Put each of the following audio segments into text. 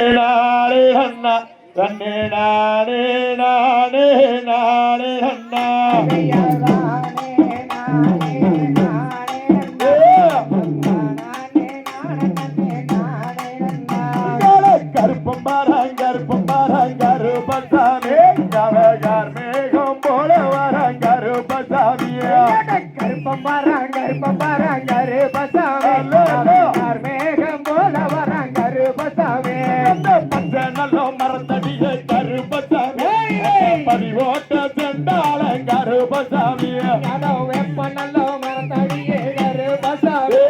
நானே அண்ணா கண்ணே நானே நானே நானே அண்ணா. கருப்பம் பாராங் கருப்பம் பாராங் கருப்பசாமி கவகார் மேகம் போல வராங் கருப்பசாமியா கருப்பம் பாராங்க மரத்தடியை கருப்பசாமி. பதிவோட்ட செண்டாள கருப்பசாமியா யாதவ வெப்ப நல்ல மரத்தடியே கருப்பசாமி.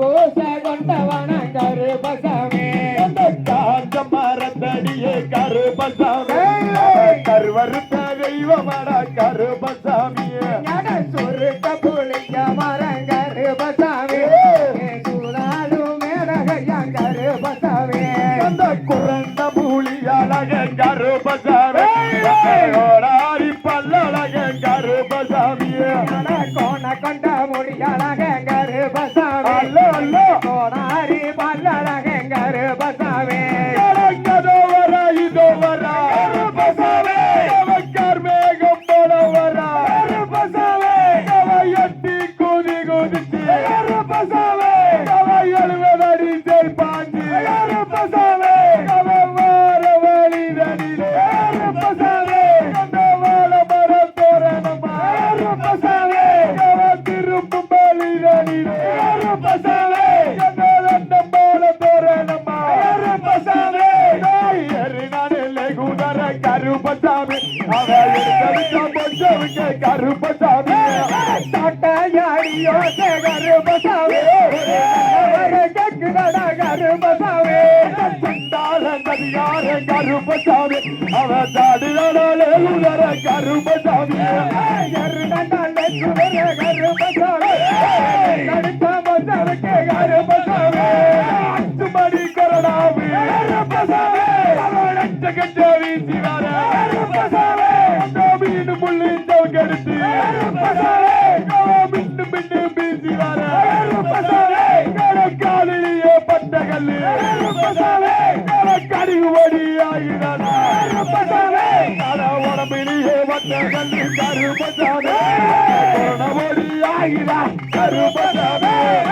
பூச கொண்டவன கருப்பசாமி. காஞ்ச மரத்தடியை கருப்பசாமி. கருவறுத்த தெய்வமட கருப்பசாமியா ஞான ஓடாரி பல்லழக கருப்பசாமியே கோண கொண்ட முடியழக கருப்பசாமி அல்லோ அல்லோ. கோடாரி பல்லழக கவக்கார் மேகம் போல வர. குதி குதிச்சு. கருப்பசாமி. கருப்பசாமி. தட்டையாடியோ கருப்பசாமி. கருப்பசாமி. சுண்டாலங்கதியார கருப்பசாமி. அவ தாடினாலே குதிர கருப்பசாமி. எருடண்டாலே சுடர கட உடம்பிலேயே பட்ட கல்லு கருப்பசாமி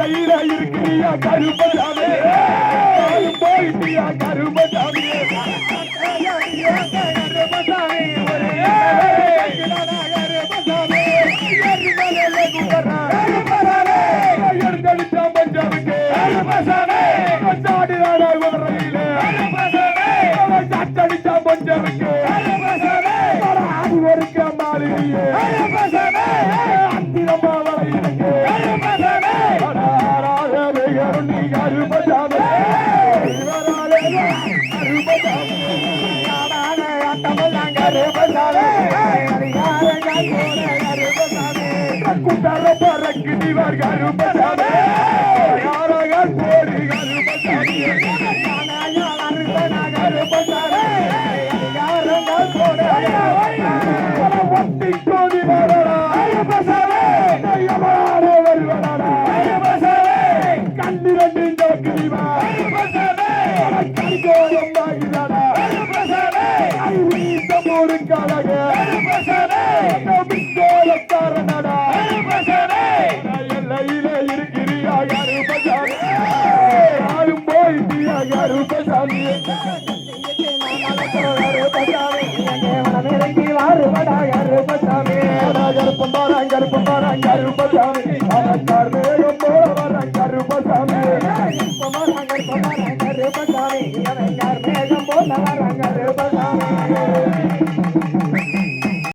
எல்லையில இருக்கிறியா கருப்பசாமி போயிட்டியா கருப்பசாமியே எடுத்தடிச்சா பஞ்சாபுக்கு குண்டர பறக்கு நிவர் கருப்பசாமி யாராக போடி கருப்பசாமி ஒட்டி கோடி வரடா கழக கோலக்காரனடா எல்லையிலே இருக்கிறியா கருப்பசாமி யாரும் போயிட்டியா கருப்பசாமி கருப்பசாமி